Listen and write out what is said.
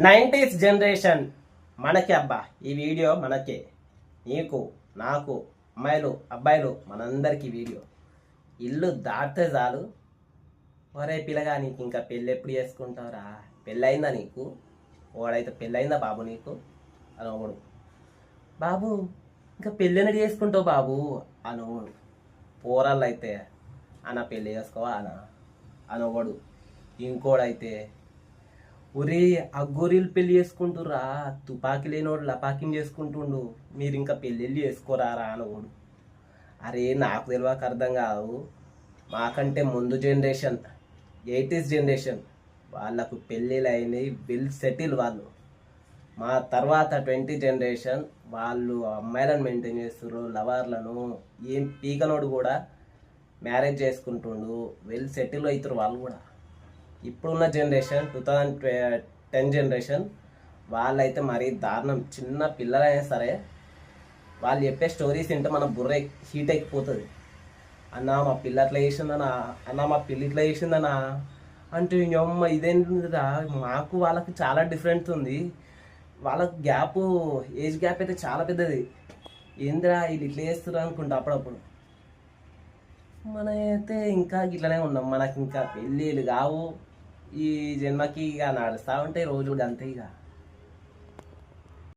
Nineties generation మనకి అబ్బా. ఈ వీడియో మనకే. నీకు నాకు అమ్మాయిలు అబ్బాయిలు మనందరికీ వీడియో. ఇల్లు దాటితే చాలు. ఒరే పిల్లగా నీకు ఇంకా పెళ్ళి ఎప్పుడు చేసుకుంటావురా? పెళ్ళయిందా నీకు? ఓడైతే పెళ్ళయిందా బాబు నీకు? అని బాబు ఇంకా పెళ్ళినడు చేసుకుంటావు బాబు? అని పోరాళ్ళు అయితే అన్న పెళ్ళి చేసుకోవా అన్న అని ఇంకోడైతే ఒరే ఆ గొర్రెలు పెళ్ళి చేసుకుంటురా తుపాకీ లేనోడు లపాకింగ్ చేసుకుంటుండు. మీరు ఇంకా పెళ్ళిళ్ళు చేసుకోరారా అనోడు. అరే నాకు తెలియక అర్థం కాదు. మాకంటే ముందు జనరేషన్ ఎయిటీస్ జనరేషన్ వాళ్ళకు పెళ్ళిళ్ళు అయినాయి వెల్ సెటిల్ వాళ్ళు. మా తర్వాత ట్వంటీ జనరేషన్ వాళ్ళు అమ్మాయిలను మెయింటైన్ చేస్తున్నారు లవర్లను. ఏం పీకనోడు కూడా మ్యారేజ్ చేసుకుంటుండు వెల్ సెటిల్ అవుతారు వాళ్ళు కూడా. ఇప్పుడున్న generation two thousand ten generation వాళ్ళైతే మరీ దారుణం. చిన్న పిల్లలైనా సరే వాళ్ళు చెప్పే స్టోరీస్ వింటే మన బుర్ర హీట్ అయిపోతుంది అన్న మా పిల్ల అట్లా చేసిందనా అన్న మా పిల్ల ఇట్లా చేసిందనా అంటే అమ్మ ఇదేంటిరా మాకు వాళ్ళకి చాలా డిఫరెన్స్ ఉంది. వాళ్ళకి గ్యాప్ ఏజ్ గ్యాప్ అయితే చాలా పెద్దది. ఏందిరా వీళ్ళు ఇట్లా చేస్తారు అనుకుంటా అప్పుడప్పుడు. మన అయితే ఇంకా ఇట్లనే ఉన్నాం. మనకి ఇంకా పెళ్ళిళ్ళు కావు. ఈ జన్మకి ఇక నడుస్తూ ఉంటాయి రోజులు అంతే ఇక.